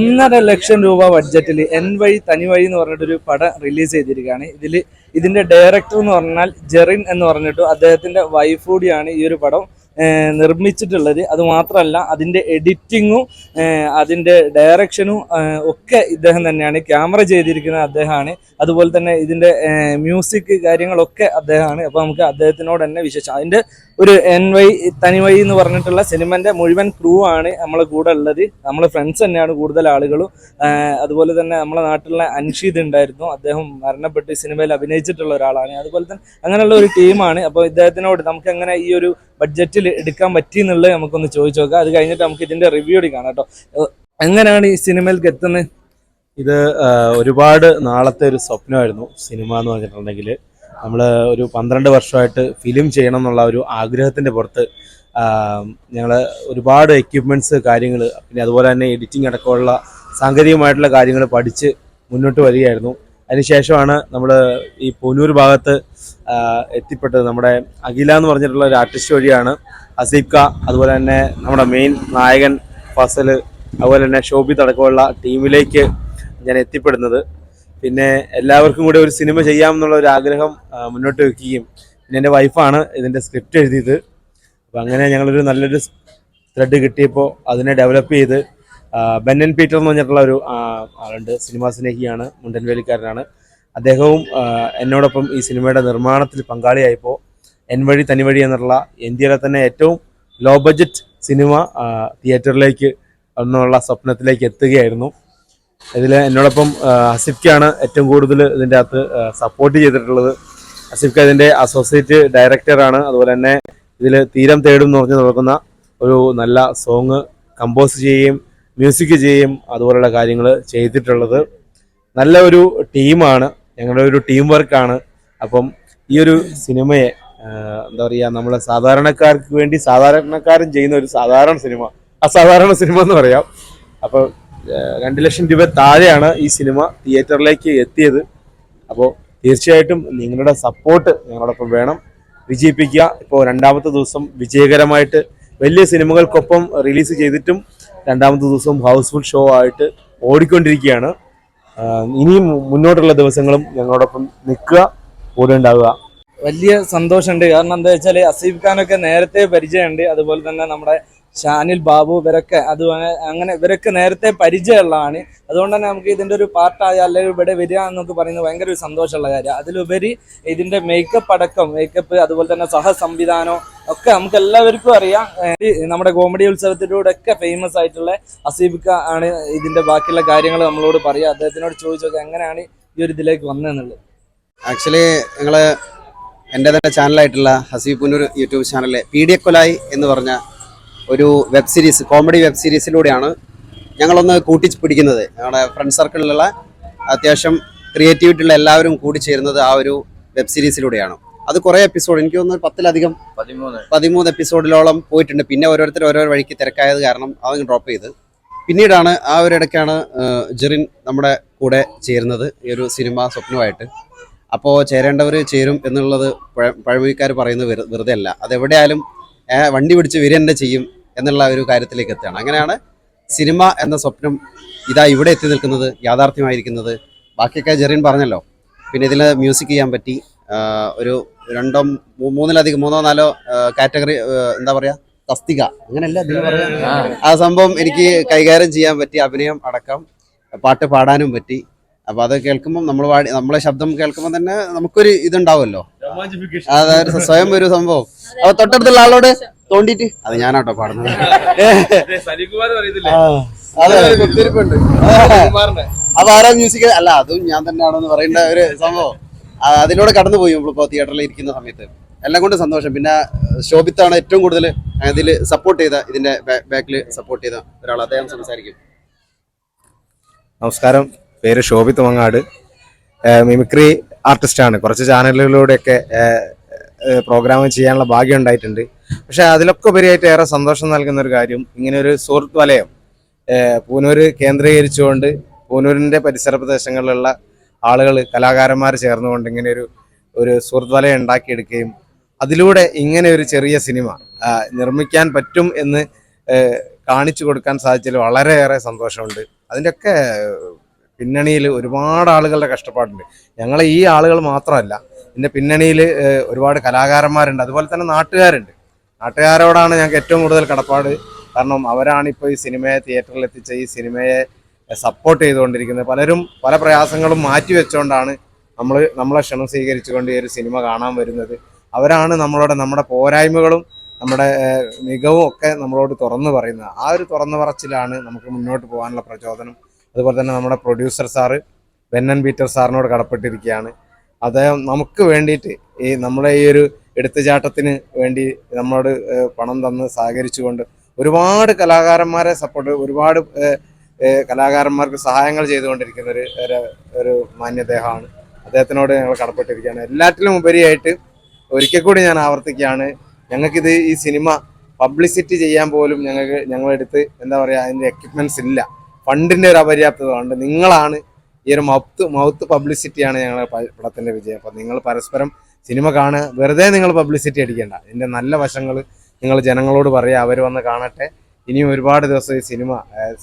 ഒന്നര ലക്ഷം രൂപ ബഡ്ജറ്റിൽ എൻ വഴി തനി വഴി എന്ന് പറഞ്ഞിട്ടൊരു പടം റിലീസ് ചെയ്തിരിക്കുകയാണ്. ഇതിൽ ഇതിന്റെ ഡയറക്ടർ എന്ന് പറഞ്ഞാൽ ജെറിൻ എന്ന് പറഞ്ഞിട്ട് അദ്ദേഹത്തിന്റെ വൈഫ് കൂടിയാണ് ഈ ഒരു പടം നിർമ്മിച്ചിട്ടുള്ളത്. അത് മാത്രമല്ല അതിന്റെ എഡിറ്റിങ്ങും അതിന്റെ ഡയറക്ഷനും ഒക്കെ ഇദ്ദേഹം തന്നെയാണ്. ക്യാമറ ചെയ്തിരിക്കുന്ന അദ്ദേഹമാണ്. അതുപോലെ തന്നെ ഇതിന്റെ മ്യൂസിക് കാര്യങ്ങളൊക്കെ അദ്ദേഹമാണ്. അപ്പോൾ നമുക്ക് അദ്ദേഹത്തിനോട് തന്നെ വിശേഷം അതിന്റെ ഒരു എൻ വൈ തനിവൈ എന്ന് പറഞ്ഞിട്ടുള്ള സിനിമന്റെ മുഴുവൻ ക്രൂ ആണ് നമ്മളെ കൂടെ ഉള്ളത്. നമ്മളെ ഫ്രണ്ട്സ് തന്നെയാണ് കൂടുതൽ ആളുകളും. അതുപോലെ തന്നെ നമ്മളെ നാട്ടിലുള്ള അൻഷീദ് ഉണ്ടായിരുന്നു. അദ്ദേഹം മരണപ്പെട്ട് സിനിമയിൽ അഭിനയിച്ചിട്ടുള്ള ഒരാളാണ്. അതുപോലെ തന്നെ അങ്ങനെയുള്ള ഒരു ടീമാണ് അപ്പോൾ ഇദ്ദേഹത്തിനോട് നമുക്ക് എങ്ങനെ ഈ ഒരു ബഡ്ജറ്റിൽ എടുക്കാൻ പറ്റി എന്നുള്ളത് നമുക്കൊന്ന് ചോദിച്ചു നോക്കാം. അത് കഴിഞ്ഞിട്ട് നമുക്ക് ഇതിന്റെ റിവ്യൂ എടുക്കാം കേട്ടോ. എങ്ങനെയാണ് ഈ സിനിമയിലേക്ക് എത്തുന്നത്? ഇത് ഒരുപാട് നാളത്തെ ഒരു സ്വപ്നമായിരുന്നു സിനിമ എന്ന് പറഞ്ഞിട്ടുണ്ടെങ്കിൽ നമ്മൾ ഒരു പന്ത്രണ്ട് വർഷമായിട്ട് ഫിലിം ചെയ്യണം എന്നുള്ള ഒരു ആഗ്രഹത്തിന്റെ പുറത്ത് ഞങ്ങൾ ഒരുപാട് എക്യുപ്മെന്റ്സ് കാര്യങ്ങൾ പിന്നെ അതുപോലെ തന്നെ എഡിറ്റിംഗ് അടക്കമുള്ള സാങ്കേതികമായിട്ടുള്ള കാര്യങ്ങൾ പഠിച്ച് മുന്നോട്ട് വരികയായിരുന്നു. അതിനുശേഷമാണ് നമ്മൾ ഈ പൊന്നൂർ ഭാഗത്ത് എത്തിപ്പെട്ടത്. നമ്മുടെ അഖില എന്ന് പറഞ്ഞിട്ടുള്ള ഒരു ആർട്ടിസ്റ്റ് വഴിയാണ് അസീബ് അതുപോലെ തന്നെ നമ്മുടെ മെയിൻ നായകൻ ഫസൽ അതുപോലെ തന്നെ ഷോബിത് അടക്കമുള്ള ടീമിലേക്ക് ഞാൻ എത്തിപ്പെടുന്നത്. പിന്നെ എല്ലാവർക്കും കൂടി ഒരു സിനിമ ചെയ്യാമെന്നുള്ള ഒരു ആഗ്രഹം മുന്നോട്ട് വെക്കുകയും പിന്നെ എന്റെ വൈഫാണ് ഇതിന്റെ സ്ക്രിപ്റ്റ് എഴുതിയത്. അപ്പം അങ്ങനെ ഞങ്ങളൊരു നല്ലൊരു ത്രെഡ് കിട്ടിയപ്പോൾ അതിനെ ഡെവലപ്പ് ചെയ്ത് ബെന്നൻ പീറ്റർ എന്ന് പറഞ്ഞിട്ടുള്ള ഒരു ആളുണ്ട് സിനിമാ സ്നേഹിയാണ് മുണ്ടൻവേലിക്കാരനാണ്. അദ്ദേഹവും എന്നോടൊപ്പം ഈ സിനിമയുടെ നിർമ്മാണത്തിൽ പങ്കാളിയായപ്പോൾ എൻ വഴി തനി വഴി എന്നുള്ള ഇന്ത്യയിലെ തന്നെ ഏറ്റവും ലോ ബഡ്ജറ്റ് സിനിമ തിയേറ്ററിലേക്ക് എന്നുള്ള സ്വപ്നത്തിലേക്ക് എത്തുകയായിരുന്നു. ഇതിൽ എന്നോടൊപ്പം അസിഫ്ക്കാണ് ഏറ്റവും കൂടുതൽ ഇതിന്റെ അകത്ത് സപ്പോർട്ട് ചെയ്തിട്ടുള്ളത്. അസിഫ്ക്ക് ഇതിന്റെ അസോസിയേറ്റ് ഡയറക്ടറാണ് അതുപോലെ തന്നെ ഇതിൽ തീരം തേടും എന്ന് പറഞ്ഞ് നടക്കുന്ന ഒരു നല്ല സോങ് കമ്പോസ് ചെയ്യുകയും മ്യൂസിക് ചെയ്യുകയും അതുപോലെയുള്ള കാര്യങ്ങൾ ചെയ്തിട്ടുള്ളത്. നല്ല ഒരു ടീമാണ് ഞങ്ങളുടെ ഒരു ടീം വർക്കാണ് അപ്പം ഈ ഒരു സിനിമയെ എന്താ പറയുക നമ്മൾ സാധാരണക്കാർക്ക് വേണ്ടി സാധാരണക്കാരൻ ചെയ്യുന്ന ഒരു സാധാരണ സിനിമ അസാധാരണ സിനിമ എന്ന് പറയാം. അപ്പോൾ രണ്ട് ലക്ഷം രൂപ താഴെയാണ് ഈ സിനിമ തിയേറ്ററിലേക്ക് എത്തിയത്. അപ്പോൾ തീർച്ചയായിട്ടും നിങ്ങളുടെ സപ്പോർട്ട് ഞങ്ങളോടൊപ്പം വേണം. വിജയിപ്പിക്കുക. ഇപ്പോൾ രണ്ടാമത്തെ ദിവസം വിജയകരമായിട്ട് വലിയ സിനിമകൾക്കൊപ്പം റിലീസ് ചെയ്തിട്ടും രണ്ടാമത്തെ ദിവസം ഹൗസ്ഫുൾ ഷോ ആയിട്ട് ഓടിക്കൊണ്ടിരിക്കുകയാണ്. ഇനിയും മുന്നോട്ടുള്ള ദിവസങ്ങളും ഞങ്ങളോടൊപ്പം നിൽക്കുക കൂടെ ഉണ്ടാവുക. വലിയ സന്തോഷമുണ്ട്. കാരണം എന്താ വെച്ചാൽ അസീഫ് ഖാനൊക്കെ നേരത്തെ പരിചയമുണ്ട്. അതുപോലെ തന്നെ നമ്മുടെ ഷാനിൽ ബാബു ഇവരൊക്കെ അത് അങ്ങനെ ഇവരൊക്കെ നേരത്തെ പരിചയമുള്ളതാണ്. അതുകൊണ്ട് തന്നെ നമുക്ക് ഇതിന്റെ ഒരു പാർട്ടായ അല്ലെങ്കിൽ ഇവിടെ വരിക എന്നൊക്കെ പറയുന്നത് ഭയങ്കര ഒരു സന്തോഷമുള്ള കാര്യം അതിലുപരി ഇതിന്റെ മേക്കപ്പ് അടക്കം മേക്കപ്പ് അതുപോലെ തന്നെ സഹസംവിധാനം ഒക്കെ നമുക്ക് എല്ലാവർക്കും അറിയാം. നമ്മുടെ കോമഡി ഉത്സവത്തിലൂടെ ഒക്കെ ഫേമസ് ആയിട്ടുള്ള അസീബിക്ക ആണ് ഇതിന്റെ ബാക്കിയുള്ള കാര്യങ്ങൾ നമ്മളോട് പറയുക. അദ്ദേഹത്തിനോട് ചോദിച്ചൊക്കെ എങ്ങനെയാണ് ഈ ഒരു ഇതിലേക്ക് വന്നതെന്നുള്ളത്. ആക്ച്വലി ഞങ്ങൾ എന്റെ തന്നെ ചാനലായിട്ടുള്ള ഹസീബ് പുനൂർ യൂട്യൂബ് ചാനലിലെ പി ഡി കൊലായി എന്ന് പറഞ്ഞ ഒരു വെബ് സീരീസ് കോമഡി വെബ് സീരീസിലൂടെയാണ് ഞങ്ങളൊന്ന് കൂട്ടിപ്പിടിക്കുന്നത്. ഞങ്ങളുടെ ഫ്രണ്ട് സർക്കിളിലുള്ള അത്യാവശ്യം ക്രിയേറ്റിവിറ്റി ഉള്ള എല്ലാവരും കൂടിച്ചേരുന്നത് ആ ഒരു വെബ് സീരീസിലൂടെയാണ് അത് കുറേ എപ്പിസോഡ് എനിക്ക് തോന്നുന്നു പത്തിലധികം പതിമൂന്ന്. എപ്പിസോഡിലോളം പോയിട്ടുണ്ട്. പിന്നെ ഓരോരുത്തർ ഓരോ വഴിക്ക് തിരക്കായത് കാരണം അതങ്ങ് ഡ്രോപ്പ് ചെയ്ത്. പിന്നീടാണ് ആ ഒരു ഇടയ്ക്കാണ് ജെറിൻ നമ്മുടെ കൂടെ ചേരുന്നത് ഈ ഒരു സിനിമ സ്വപ്നമായിട്ട്. അപ്പോൾ ചേരേണ്ടവർ ചേരും എന്നുള്ളത് പഴ- പഴമക്കാർ പറയുന്നത് വെറുതെ അല്ല അതെവിടെയായാലും വണ്ടി പിടിച്ച് തന്നെ ചെയ്യും. എന്നുള്ള ഒരു കാര്യത്തിലേക്ക് എത്തുകയാണ്. അങ്ങനെയാണ് സിനിമ എന്ന സ്വപ്നം ഇതാ ഇവിടെ എത്തി നിൽക്കുന്നത് യാഥാർത്ഥ്യമായിരിക്കുന്നത്. ബാക്കിയൊക്കെ ജെറിൻ പറഞ്ഞല്ലോ. പിന്നെ ഇതിൽ മ്യൂസിക് ചെയ്യാൻ പറ്റി. ഒരു രണ്ടോ മൂന്നിലധികം മൂന്നോ നാലോ കാറ്റഗറി എന്താ പറയുക തസ്തിക. അങ്ങനെയല്ല ഇതിന് ആ സംഭവം എനിക്ക് കൈകാര്യം ചെയ്യാൻ പറ്റി അഭിനയം അടക്കം പാട്ട് പാടാനും പറ്റി. അപ്പൊ അത് കേൾക്കുമ്പോൾ നമ്മൾ പാടി നമ്മളെ ശബ്ദം കേൾക്കുമ്പോൾ തന്നെ നമുക്കൊരു ഇതുണ്ടാവുമല്ലോ. അതായത് സ്വയം ഒരു സംഭവം. അപ്പൊ തൊട്ടടുത്തുള്ള ആളോട് തോണ്ടിട്ട് അത് ഞാനാട്ടോ പാടുന്നത്. അത് ആരാ മ്യൂസിക് അല്ല അതും ഞാൻ തന്നെയാണെന്ന് പറയേണ്ട ഒരു സംഭവം. അതിലൂടെ കടന്നുപോയി നമ്മളിപ്പോ തിയേറ്ററിൽ ഇരിക്കുന്ന സമയത്ത്. എല്ലാം കൊണ്ട് സന്തോഷം. പിന്നെ ശോഭിത്താണ് ഏറ്റവും കൂടുതൽ ഇതിൽ സപ്പോർട്ട് ചെയ്ത ഇതിന്റെ ബാക്കിൽ സപ്പോർട്ട് ചെയ്ത ഒരാൾ. അദ്ദേഹം സംസാരിക്കും. നമസ്കാരം. പേര് ശോഭിത് മങ്ങാട്. മിമിക്രി ആർട്ടിസ്റ്റാണ്. കുറച്ച് ചാനലുകളിലൂടെയൊക്കെ പ്രോഗ്രാം ചെയ്യാനുള്ള ഭാഗ്യം ഉണ്ടായിട്ടുണ്ട്. പക്ഷെ അതിലൊക്കെ ഉപരിയായിട്ട് ഏറെ സന്തോഷം നൽകുന്ന ഒരു കാര്യം ഇങ്ങനെ ഒരു സുഹൃത്ത് വലയം പൂനൂർ കേന്ദ്രീകരിച്ചുകൊണ്ട് പൂനൂരിന്റെ പരിസര പ്രദേശങ്ങളിലുള്ള ആളുകൾ കലാകാരന്മാർ ചേർന്നുകൊണ്ട് ഇങ്ങനെ ഒരു ഒരു സുഹൃത്ത് വലയം ഉണ്ടാക്കിയെടുക്കുകയും അതിലൂടെ ഇങ്ങനെ ഒരു ചെറിയ സിനിമ നിർമ്മിക്കാൻ പറ്റും എന്ന് കാണിച്ചു കൊടുക്കാൻ സാധിച്ചതിൽ വളരെയേറെ സന്തോഷമുണ്ട്. അതിന്റെയൊക്കെ പിന്നണിയിൽ ഒരുപാട് ആളുകളുടെ കഷ്ടപ്പാടുണ്ട്. ഞങ്ങളെ ഈ ആളുകൾ മാത്രമല്ല ഇതിന്റെ പിന്നണിയിൽ ഒരുപാട് കലാകാരന്മാരുണ്ട് അതുപോലെ തന്നെ നാട്ടുകാരുണ്ട്. നാട്ടുകാരോടാണ് ഞങ്ങൾക്ക് ഏറ്റവും കൂടുതൽ കടപ്പാട്. കാരണം അവരാണ് ഇപ്പോൾ ഈ സിനിമയെ തിയേറ്ററിൽ എത്തിച്ച ഈ സിനിമയെ സപ്പോർട്ട് ചെയ്തുകൊണ്ടിരിക്കുന്നത്. പലരും പല പ്രയാസങ്ങളും മാറ്റി വെച്ചുകൊണ്ടാണ് നമ്മൾ നമ്മളെ ക്ഷണം സ്വീകരിച്ചുകൊണ്ട് ഈ ഒരു സിനിമ കാണാൻ വരുന്നത്. അവരാണ് നമ്മളോട് നമ്മുടെ പോരായ്മകളും നമ്മുടെ മികവും ഒക്കെ നമ്മളോട് തുറന്നു പറയുന്നത്. ആ ഒരു തുറന്നു പറച്ചിലാണ് നമുക്ക് മുന്നോട്ട് പോകാനുള്ള പ്രചോദനം. അതുപോലെ തന്നെ നമ്മുടെ പ്രൊഡ്യൂസർ സാറ് ബെന്നൻ പീറ്റർ സാറിനോട് കടപ്പെട്ടിരിക്കുകയാണ്. അദ്ദേഹം നമുക്ക് വേണ്ടിയിട്ട് ഈ നമ്മുടെ ഈ ഒരു എടുത്തുചാട്ടത്തിന് വേണ്ടി നമ്മളോട് പണം തന്ന് സഹകരിച്ചുകൊണ്ട് ഒരുപാട് കലാകാരന്മാരെ സപ്പോർട്ട് ഒരുപാട് കലാകാരന്മാർക്ക് സഹായങ്ങൾ ചെയ്തുകൊണ്ടിരിക്കുന്ന ഒരു ഒരു- മാന്യദേഹമാണ്. അദ്ദേഹത്തിനോട് ഞങ്ങൾ കടപ്പെട്ടിരിക്കുകയാണ്. എല്ലാറ്റിലും ഉപരിയായിട്ട് ഒരിക്കൽ കൂടി ഞാൻ ആവർത്തിക്കുകയാണ്. ഞങ്ങൾക്കിത് ഈ സിനിമ പബ്ലിസിറ്റി ചെയ്യാൻ പോലും ഞങ്ങൾക്ക് ഞങ്ങളെടുത്ത് എന്താ പറയുക അതിന്റെ എക്യുപ്മെന്റ്സ് ഇല്ല. ഫണ്ടിന്റെ ഒരു അപര്യാപ്തത കൊണ്ട് നിങ്ങളാണ് ഈ ഒരു മൗത്ത് മൗത്ത് പബ്ലിസിറ്റിയാണ് ഞങ്ങളുടെ പടത്തിന്റെ വിജയം. അപ്പം നിങ്ങൾ പരസ്പരം സിനിമ കാണുക വെറുതെ നിങ്ങൾ പബ്ലിസിറ്റി അടിക്കേണ്ട. ഇതിന്റെ നല്ല വശങ്ങൾ നിങ്ങൾ ജനങ്ങളോട് പറയുക അവർ വന്ന് കാണട്ടെ. ഇനിയും ഒരുപാട് ദിവസം ഈ സിനിമ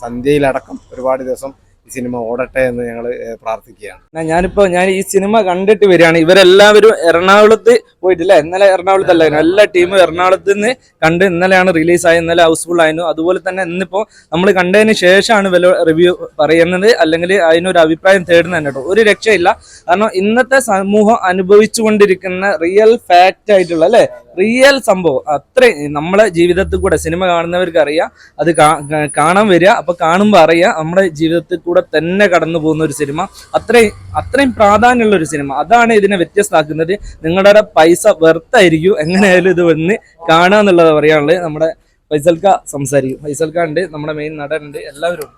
സന്ധ്യയിലടക്കം ഒരുപാട് ദിവസം ഈ സിനിമ ഓടട്ടെ എന്ന് ഞങ്ങൾ പ്രാർത്ഥിക്കുകയാണ്. ഞാനിപ്പോ ഞാൻ ഈ സിനിമ കണ്ടിട്ട് വരികയാണ്. ഇവരെല്ലാവരും എറണാകുളത്ത് പോയിട്ടില്ല? ഇന്നലെ എറണാകുളത്തല്ലായിരുന്നു എല്ലാ ടീമും എറണാകുളത്ത് നിന്ന് കണ്ട് ഇന്നലെയാണ് റിലീസായി ഇന്നലെ ഹൗസ്ഫുൾ ആയിരുന്നു. അതുപോലെ തന്നെ ഇന്നിപ്പോ നമ്മൾ കണ്ടതിന് ശേഷമാണ് വില റിവ്യൂ പറയുന്നത്. അല്ലെങ്കിൽ അതിനൊരു അഭിപ്രായം തേടുന്നത് കേട്ടോ. ഒരു രക്ഷയില്ല. കാരണം ഇന്നത്തെ സമൂഹം അനുഭവിച്ചുകൊണ്ടിരിക്കുന്ന റിയൽ ഫാക്റ്റ് ആയിട്ടുള്ള അല്ലെ? റിയൽ സംഭവം. അത്രയും നമ്മളെ ജീവിതത്തിൽ കൂടെ സിനിമ കാണുന്നവർക്ക് അറിയാം അത് കാണാൻ വരിക. അപ്പൊ കാണുമ്പോൾ അറിയാം. നമ്മുടെ ജീവിതത്തിൽ കൂടെ തന്നെ കടന്നു പോകുന്ന ഒരു സിനിമ. അത്രയും അത്രയും പ്രാധാന്യമുള്ള ഒരു സിനിമ. അതാണ് ഇതിനെ വ്യത്യസ്തമാക്കുന്നത്. നിങ്ങളുടെ പൈസ വെർത്തായിരിക്കും എങ്ങനെയായാലും ഇത് വന്ന് കാണുക എന്നുള്ളത് പറയാനുള്ളത് നമ്മുടെ ഫൈസൽക്ക സംസാരിക്കും. ഫൈസൽക്ക ഉണ്ട് നമ്മുടെ മെയിൻ നടൻ ഉണ്ട്. എല്ലാവരും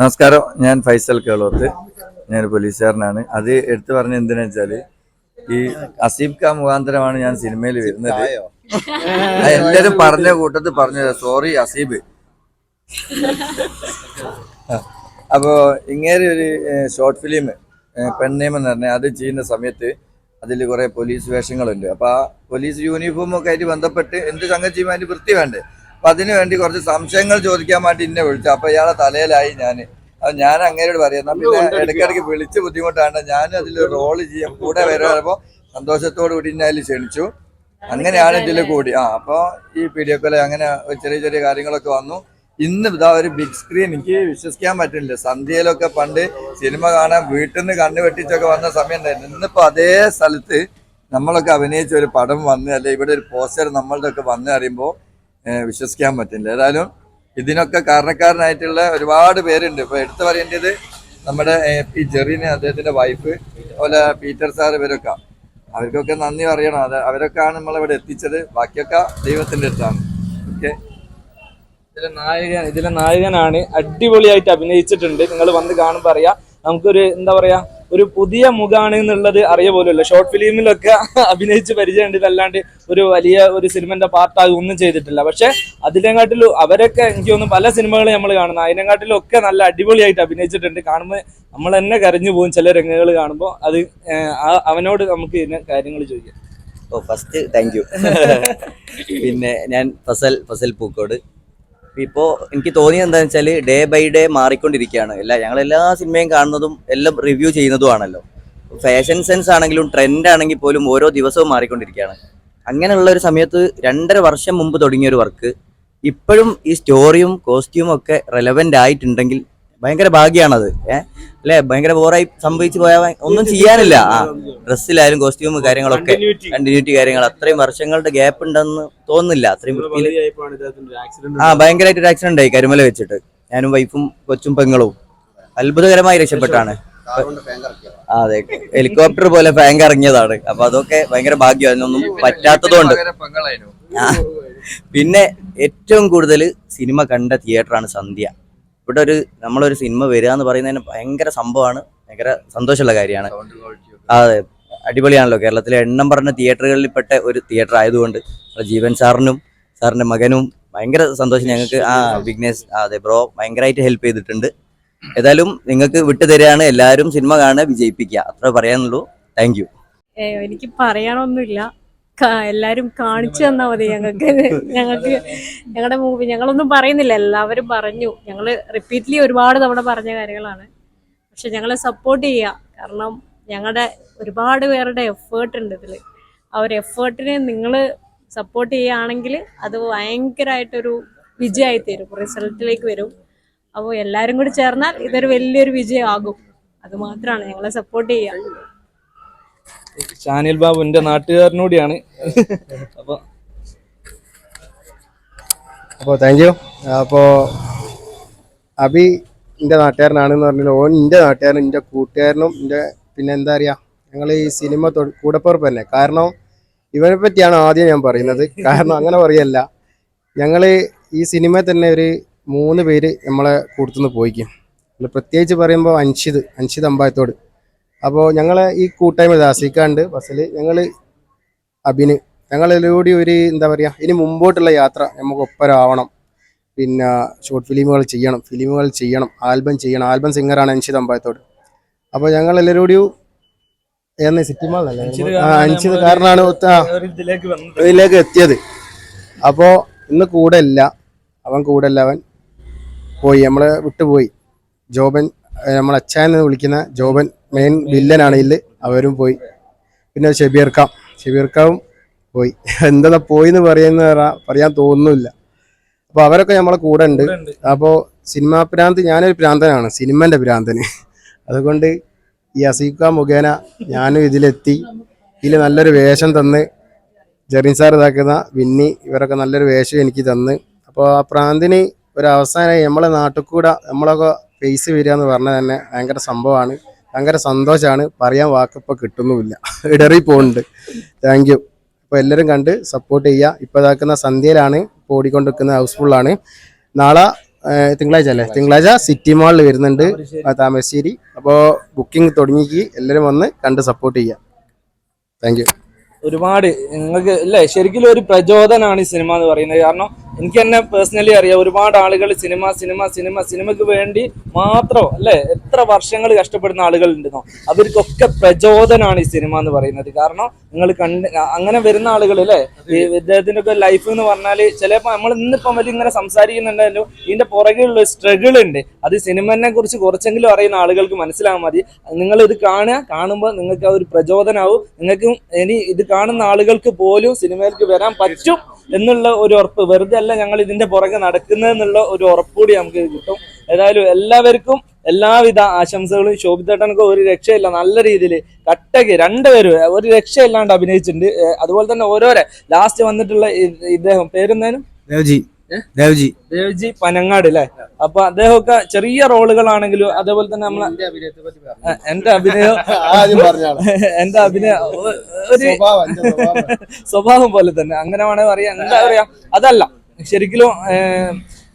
നമസ്കാരം. ഞാൻ ഫൈസൽ കേളോത്ത്. ഞാൻ പോലീസുകാരനാണ്. അത് എടുത്തു പറഞ്ഞ എന്തിനാ വെച്ചാൽ ഈ അസീബ് ഖാൻ മുഖാന്തരമാണ് ഞാൻ സിനിമയിൽ വരുന്നത്. എല്ലാരും പറഞ്ഞ കൂട്ടത്തിൽ പറഞ്ഞു സോറി അസീബ്. അപ്പോ ഇങ്ങനെ ഒരു ഷോർട്ട് ഫിലിം പെണ്ണേം എന്ന് പറഞ്ഞാൽ അത് ചെയ്യുന്ന സമയത്ത് അതിൽ കുറേ പോലീസ് വേഷങ്ങളുണ്ട്. അപ്പോൾ ആ പോലീസ് യൂണിഫോമൊക്കെ ആയിട്ട് ബന്ധപ്പെട്ട് എന്ത് സംഗതി ചെയ്യുമ്പോൾ അതിന് വൃത്തി വേണ്ടേ? അപ്പൊ അതിനു വേണ്ടി കുറച്ച് സംശയങ്ങൾ ചോദിക്കാൻ വേണ്ടി ഇന്നെ വിളിച്ചു. അപ്പോൾ ഇയാളെ തലയിലായി ഞാൻ അപ്പൊ ഞാൻ അങ്ങേരോട് പറയുന്ന പിന്നെ ഇടയ്ക്കിടയ്ക്ക് വിളിച്ച് ബുദ്ധിമുട്ടാണ്. ഞാൻ അതിൽ റോൾ ചെയ്യാൻ കൂടെ വരുമ്പോൾ സന്തോഷത്തോടു കൂടി എന്നെ അതിൽ ക്ഷണിച്ചു. അങ്ങനെയാണ് ഇതിൽ കൂടി. ആ അപ്പോൾ ഈ പീഡിയോക്കൊല അങ്ങനെ ചെറിയ ചെറിയ കാര്യങ്ങളൊക്കെ വന്നു. ഇന്ന് ഇതാ ഒരു ബിഗ് സ്ക്രീൻ എനിക്ക് വിശ്വസിക്കാൻ പറ്റുന്നില്ല. സന്ധ്യയിലൊക്കെ പണ്ട് സിനിമ കാണാൻ വീട്ടിൽ നിന്ന് കണ്ണു വെട്ടിച്ചൊക്കെ വന്ന സമയം ഉണ്ടായിരുന്നു ഇന്നിപ്പോ അതേ സ്ഥലത്ത് നമ്മളൊക്കെ അഭിനയിച്ച ഒരു പടം വന്ന് അല്ലെ ഇവിടെ ഒരു പോസ്റ്റർ നമ്മളുടെ ഒക്കെ വന്ന് അറിയുമ്പോൾ വിശ്വസിക്കാൻ പറ്റുന്നില്ല. ഏതായാലും ഇതിനൊക്കെ കാരണക്കാരനായിട്ടുള്ള ഒരുപാട് പേരുണ്ട്. ഇപ്പൊ എടുത്തു പറയേണ്ടത് നമ്മുടെ പി ജെറിന് അദ്ദേഹത്തിന്റെ വൈഫ് അതുപോലെ പീറ്റർ സാർ ഇവരൊക്കെ. അവർക്കൊക്കെ നന്ദി പറയണം. അത് അവരൊക്കെയാണ് നമ്മളിവിടെ എത്തിച്ചത്. ബാക്കിയൊക്കെ ദൈവത്തിന്റെ അടുത്താണ്. ഓക്കെ. ഇതിലെ നായകൻ ഇതിലെ നായകനാണ് അടിപൊളിയായിട്ട് അഭിനയിച്ചിട്ടുണ്ട്. നിങ്ങൾ വന്ന് കാണുമ്പോൾ അറിയാം. നമുക്കൊരു എന്താ പറയാ ഒരു പുതിയ മുഖാണ് എന്നുള്ളത് അറിയ പോലുമല്ല. ഷോർട്ട് ഫിലിമിലൊക്കെ അഭിനയിച്ച് പരിചയമുണ്ട്. ഇതല്ലാണ്ട് ഒരു വലിയ ഒരു സിനിമന്റെ പാർട്ടാകും ഒന്നും ചെയ്തിട്ടില്ല. പക്ഷെ അതിനെക്കാട്ടിലും അവരൊക്കെ എനിക്ക് തോന്നുന്നു പല സിനിമകൾ നമ്മൾ കാണുന്നു. അതിനെക്കാട്ടിലും ഒക്കെ നല്ല അടിപൊളിയായിട്ട് അഭിനയിച്ചിട്ടുണ്ട്. കാണുമ്പോൾ നമ്മൾ തന്നെ കരഞ്ഞു പോകും ചില രംഗങ്ങൾ കാണുമ്പോൾ അത് അവനോട് നമുക്ക് ഇതിനെ കാര്യങ്ങൾ ചോദിക്കാം. ഓ ഫസ്റ്റ് താങ്ക് യു പിന്നെ ഞാൻ ഫസൽ ഫസൽ പൂക്കോട്. ഇപ്പോൾ എനിക്ക് തോന്നിയത് എന്താണെന്ന് വെച്ചാൽ ഡേ ബൈ ഡേ മാറിക്കൊണ്ടിരിക്കുകയാണ്. എല്ലാ ഞങ്ങൾ എല്ലാ സിനിമയും കാണുന്നതും എല്ലാം റിവ്യൂ ചെയ്യുന്നതുമാണല്ലോ. ഫാഷൻ സെൻസ് ആണെങ്കിലും ട്രെൻഡ് ആണെങ്കിൽ പോലും ഓരോ ദിവസവും മാറിക്കൊണ്ടിരിക്കുകയാണ്. അങ്ങനെയുള്ള ഒരു സമയത്ത് രണ്ടര വർഷം മുമ്പ് തുടങ്ങിയ ഒരു വർക്ക് ഇപ്പോഴും ഈ സ്റ്റോറിയും കോസ്റ്റ്യൂമും ഒക്കെ റെലവെന്റ് ആയിട്ടുണ്ടെങ്കിൽ ഭയങ്കര ഭാഗ്യമാണത് ഏഹ് അല്ലെ? ഭയങ്കര ബോറായി സംഭവിച്ചു പോയാൽ ഒന്നും ചെയ്യാനില്ല. ആ ഡ്രസ്സിലായാലും കോസ്റ്റ്യൂം കാര്യങ്ങളൊക്കെ കണ്ടിന്യൂറ്റി കാര്യങ്ങൾ. അത്രയും വർഷങ്ങളുടെ ഗ്യാപ്പ് ഉണ്ടെന്ന് തോന്നുന്നില്ല. അത്രയും വൃത്തിയിൽ ആ ഭയങ്കരമായിട്ട് ഒരു ആക്സിഡന്റ് ആയി കരിമല വെച്ചിട്ട്. ഞാനും വൈഫും കൊച്ചും പെങ്ങളും. അത്ഭുതകരമായി രക്ഷപ്പെട്ടാണ്. ആ, അതെ. ഹെലികോപ്റ്റർ പോലെ ഫാങ്ക് ഇറങ്ങിയതാണ്. അപ്പൊ അതൊക്കെ ഭയങ്കര ഭാഗ്യം. അതിനൊന്നും പറ്റാത്തതുകൊണ്ട്. പിന്നെ ഏറ്റവും കൂടുതൽ സിനിമ കണ്ട തിയേറ്ററാണ് സന്ധ്യ. ഇവിടെ ഒരു നമ്മളൊരു സിനിമ വരിക എന്ന് പറയുന്നതിന് ഭയങ്കര സംഭവമാണ്. ഭയങ്കര സന്തോഷമുള്ള കാര്യമാണ്. അതെ. അടിപൊളിയാണല്ലോ. കേരളത്തിലെ എണ്ണം പറഞ്ഞ തിയേറ്ററുകളിൽപ്പെട്ട ഒരു തിയേറ്റർ ആയതുകൊണ്ട് ജീവൻ സാറിനും സാറിന്റെ മകനും ഭയങ്കര സന്തോഷം ഞങ്ങൾക്ക്. ആ വിഘ്നേഷ് അതെ ബ്രോ ഭയങ്കരമായിട്ട് ഹെൽപ്പ് ചെയ്തിട്ടുണ്ട്. ഏതായാലും നിങ്ങൾക്ക് വിട്ടു തരികയാണ്. എല്ലാവരും സിനിമ കാണുക വിജയിപ്പിക്കുക. അത്ര പറയാനുള്ളൂ. താങ്ക് യു എനിക്ക് പറയാനൊന്നുമില്ല. എല്ലാരും കാണിച്ചു തന്നാ മതി ഞങ്ങൾക്ക്. ഞങ്ങൾക്ക് ഞങ്ങളുടെ മൂവി ഞങ്ങളൊന്നും പറയുന്നില്ല. എല്ലാവരും പറഞ്ഞു. ഞങ്ങൾ റിപ്പീറ്റ്ലി ഒരുപാട് തവണ പറഞ്ഞ കാര്യങ്ങളാണ്. പക്ഷെ ഞങ്ങളെ സപ്പോർട്ട് ചെയ്യുക കാരണം ഞങ്ങളുടെ ഒരുപാട് പേരുടെ എഫേർട്ട് ഉണ്ട് ഇതിൽ. ആ ഒരു എഫേർട്ടിനെ നിങ്ങൾ സപ്പോർട്ട് ചെയ്യുകയാണെങ്കിൽ അത് ഭയങ്കരമായിട്ടൊരു വിജയമായി തരും റിസൾട്ടിലേക്ക് വരും. അപ്പോൾ എല്ലാവരും കൂടി ചേർന്നാൽ ഇതൊരു വലിയൊരു വിജയമാകും. അത് മാത്രമാണ് ഞങ്ങളെ സപ്പോർട്ട് ചെയ്യുക ഷാനിൽ ബാബു എന്റെ നാട്ടുകാരനോടിയാണ്. അപ്പൊ അപ്പോൾ താങ്ക് യു അപ്പോൾ അബി എന്റെ നാട്ടുകാരനാണെന്ന് പറഞ്ഞാൽ ഓൻ എന്റെ നാട്ടുകാരനും എന്റെ കൂട്ടുകാരനും എന്റെ പിന്നെ എന്താ പറയുക ഞങ്ങൾ ഈ സിനിമ കൂടപ്പുറപ്പ് തന്നെ കാരണം ഇവനെ പറ്റിയാണ് ആദ്യം ഞാൻ പറയുന്നത്. കാരണം അങ്ങനെ പറയല്ല. ഞങ്ങൾ ഈ സിനിമ തന്നെ ഒരു മൂന്ന് പേര് നമ്മളെ കൂട്ടത്തുനിന്ന് പോയിക്കും. പ്രത്യേകിച്ച് പറയുമ്പോൾ അൻഷിദ് അൻഷിദ് അമ്പായത്തോട്. അപ്പോൾ ഞങ്ങളെ ഈ കൂട്ടായ്മ ദാസിക്കാണ്ട് ബസ്സിൽ ഞങ്ങൾ അഭിന് ഞങ്ങളിലൂടെ ഒരു എന്താ പറയുക ഇനി മുമ്പോട്ടുള്ള യാത്ര നമുക്ക് ഒപ്പരാവണം പിന്നെ ഷോർട്ട് ഫിലിമുകൾ ചെയ്യണം ഫിലിമുകൾ ചെയ്യണം ആൽബം ചെയ്യണം. ആൽബം സിംഗറാണ് അൻഷിത് അമ്പായത്തോട്. അപ്പോൾ ഞങ്ങൾ എല്ലാവരോടും ഏന്ന് സിറ്റി മാളിലല്ലേ ആ അൻഷിത് കാരണമാണ് ഇതിലേക്ക് എത്തിയത്. അപ്പോൾ ഇന്ന് കൂടെ ഇല്ല അവൻ കൂടെ അല്ല അവൻ പോയി. നമ്മളെ വിട്ടുപോയി. ജോബൻ നമ്മളെ എന്ന് വിളിക്കുന്ന ജോബൻ മെയിൻ വില്ലനാണ് ഇതിൽ അവരും പോയി. പിന്നെ ഷെബീർക്ക ഷെബീർക്കാവും പോയി. എന്താ പോയി എന്ന് പറയുന്ന പറയാൻ തോന്നുന്നില്ല. അപ്പോൾ അവരൊക്കെ നമ്മളെ കൂടെ ഉണ്ട്. അപ്പോ അപ്പോൾ സിനിമാ ഭ്രാന്ത് ഞാനൊരു പ്രാന്തനാണ് സിനിമന്റെ ഭ്രാന്തന്. അതുകൊണ്ട് ഈ അസീഖ മുഖേന ഞാനും ഇതിലെത്തി. ഇതിൽ നല്ലൊരു വേഷം തന്ന് ജെറിൻ സാർ ഇതാക്കുന്ന വിന്നി ഇവരൊക്കെ നല്ലൊരു വേഷം എനിക്ക് തന്ന്. അപ്പോൾ ആ പ്രാന്തിന് ഒരു അവസാനമായി നമ്മളെ നാട്ടിൽ കൂടെ നമ്മളൊക്കെ ഫേസ് വരിക എന്ന് പറഞ്ഞാൽ തന്നെ ഭയങ്കര സംഭവമാണ്. ഭയങ്കര സന്തോഷമാണ് പറയാൻ വാക്കിപ്പോൾ കിട്ടുന്നുമില്ല. ഇടറി പോകുന്നുണ്ട് താങ്ക് യു അപ്പോൾ എല്ലാവരും കണ്ട് സപ്പോർട്ട് ചെയ്യുക ഇപ്പോൾ ഇതാക്കുന്ന സന്ധ്യയിലാണ്. ഇപ്പോൾ ഓടിക്കൊണ്ടിരിക്കുന്നത് ഹൗസ്ഫുള്ളാണ് നാളെ തിങ്കളാഴ്ച അല്ലേ? തിങ്കളാഴ്ച സിറ്റി മാളിൽ വരുന്നുണ്ട്. താമരശ്ശേരി. അപ്പോൾ ബുക്കിംഗ് തുടങ്ങിക്ക് എല്ലാവരും വന്ന് കണ്ട് സപ്പോർട്ട് ചെയ്യുക താങ്ക് ഒരുപാട്. നിങ്ങൾക്ക് അല്ലേ ശരിക്കും ഒരു പ്രചോദനമാണ് ഈ സിനിമ എന്ന് പറയുന്നത്. കാരണം എനിക്ക് തന്നെ പേഴ്സണലി അറിയാം ഒരുപാട് ആളുകൾ സിനിമ സിനിമ സിനിമ സിനിമയ്ക്ക് വേണ്ടി മാത്രം അല്ലേ? എത്ര വർഷങ്ങൾ കഷ്ടപ്പെടുന്ന ആളുകൾ ഉണ്ടെന്നോ അവർക്കൊക്കെ പ്രചോദനമാണ് ഈ സിനിമ എന്ന് പറയുന്നത്. കാരണം നിങ്ങൾ കണ്ട് അങ്ങനെ വരുന്ന ആളുകൾ അല്ലേ? ഈ ഇദ്ദേഹത്തിന്റെ ഒക്കെ ലൈഫ് എന്ന് പറഞ്ഞാൽ ചിലപ്പോൾ നമ്മൾ ഇന്നിപ്പം വലിയ ഇങ്ങനെ സംസാരിക്കുന്നുണ്ടല്ലോ ഇതിന്റെ പുറകെയുള്ള സ്ട്രഗിൾ ഉണ്ട് അത് സിനിമനെ കുറിച്ച് കുറച്ചെങ്കിലും അറിയുന്ന ആളുകൾക്ക് മനസ്സിലാകാൻ മതി. നിങ്ങൾ ഇത് കാണുക കാണുമ്പോൾ നിങ്ങൾക്ക് ആ ഒരു പ്രചോദനമാവും നിങ്ങൾക്കും ഇനി ഇത് കാണുന്ന ആളുകൾക്ക് പോലും സിനിമയിലേക്ക് വരാൻ പറ്റും. എന്നുള്ള ഒരു ഉറപ്പ്. വെറുതെ അല്ല ഞങ്ങൾ ഇതിന്റെ പുറകെ നടക്കുന്നതെന്നുള്ള ഒരു ഉറപ്പ് കൂടി നമുക്ക് കിട്ടും. ഏതായാലും എല്ലാവർക്കും എല്ലാവിധ ആശംസകളും. ശോഭിതേട്ടനൊക്കെ ഒരു രക്ഷയില്ല. നല്ല രീതിയിൽ കട്ടക്ക് രണ്ടുപേരും ഒരു രക്ഷയില്ലാണ്ട് അഭിനയിച്ചിട്ടുണ്ട്. അതുപോലെ തന്നെ ഓരോരെ. ലാസ്റ്റ് വന്നിട്ടുള്ള ഇദ്ദേഹം. പേരെന്തായാലും? ദേവ്ജി. ദേവ്ജി പനങ്ങാട് അല്ലേ അപ്പൊ അദ്ദേഹമൊക്കെ ചെറിയ റോളുകളാണെങ്കിലും അതേപോലെ തന്നെ നമ്മളെ എന്റെ അഭിനയം ആദ്യം പറഞ്ഞാണ്. എന്റെ അഭിനയം ഒരു സ്വഭാവം പോലെ തന്നെ. അങ്ങനെ വേണമെങ്കിൽ പറയാം. എന്താ പറയാ? അതല്ല. ശരിക്കും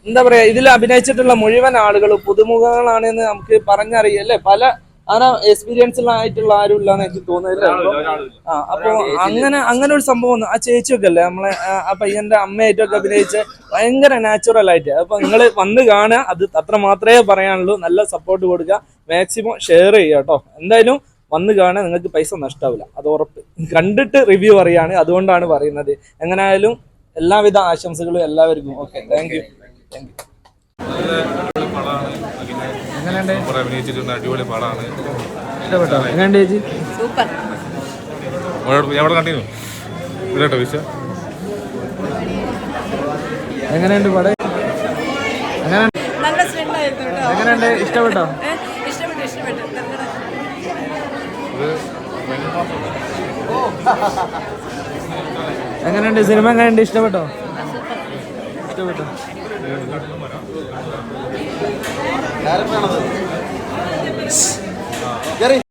എന്താ പറയാ? ഇതിൽ അഭിനയിച്ചിട്ടുള്ള മുഴുവൻ ആളുകളും പുതുമുഖങ്ങളാണ് എന്ന് നമുക്ക് പറഞ്ഞറിയാം അല്ലെ? പല അങ്ങനെ എക്സ്പീരിയൻസ് ആയിട്ടുള്ള ആരും ഇല്ലാന്ന് എനിക്ക് തോന്നുന്നില്ല. അപ്പൊ അങ്ങനെ അങ്ങനെ ഒരു സംഭവം ആ ചേച്ചിയൊക്കെ അല്ലേ നമ്മളെ ആ, പയ്യന്റെ അമ്മയായിട്ടൊക്കെ അഭിനയിച്ച് ഭയങ്കര നാച്ചുറൽ ആയിട്ട്. അപ്പൊ നിങ്ങൾ വന്ന് കാണുക അത് അത്ര മാത്രമേ പറയാനുള്ളൂ. നല്ല സപ്പോർട്ട് കൊടുക്കുക. മാക്സിമം ഷെയർ ചെയ്യുക കേട്ടോ. എന്തായാലും വന്ന് കാണാൻ നിങ്ങൾക്ക് പൈസ നഷ്ടാവില്ല. അത് ഉറപ്പ്. കണ്ടിട്ട് റിവ്യൂ പറയാണ് അതുകൊണ്ടാണ് പറയുന്നത്. എങ്ങനെയായാലും എല്ലാവിധ ആശംസകളും എല്ലാവർക്കും. Okay thank you thank you അഭിനയിച്ചിട്ടുണ്ട് അടിപൊളി പടമാണ്. ഇഷ്ടപ്പെട്ടോ? എങ്ങനെയുണ്ട് ചേച്ചി? സൂപ്പർ. ഞാൻ അവിടെ കണ്ടിരുന്നു? ഇവിടെ വിശ എങ്ങനെയുണ്ട് പടം? എങ്ങനെ എങ്ങനെയുണ്ട്? ഇഷ്ടപ്പെട്ടോ? ഇഷ്ടപ്പെട്ടു ഇഷ്ടപ്പെട്ടു. എങ്ങനെയുണ്ട്? സിനിമ എങ്ങനെയുണ്ട്? ഇഷ്ടപ്പെട്ടോ? ഇഷ്ടപ്പെട്ടോ? കേറി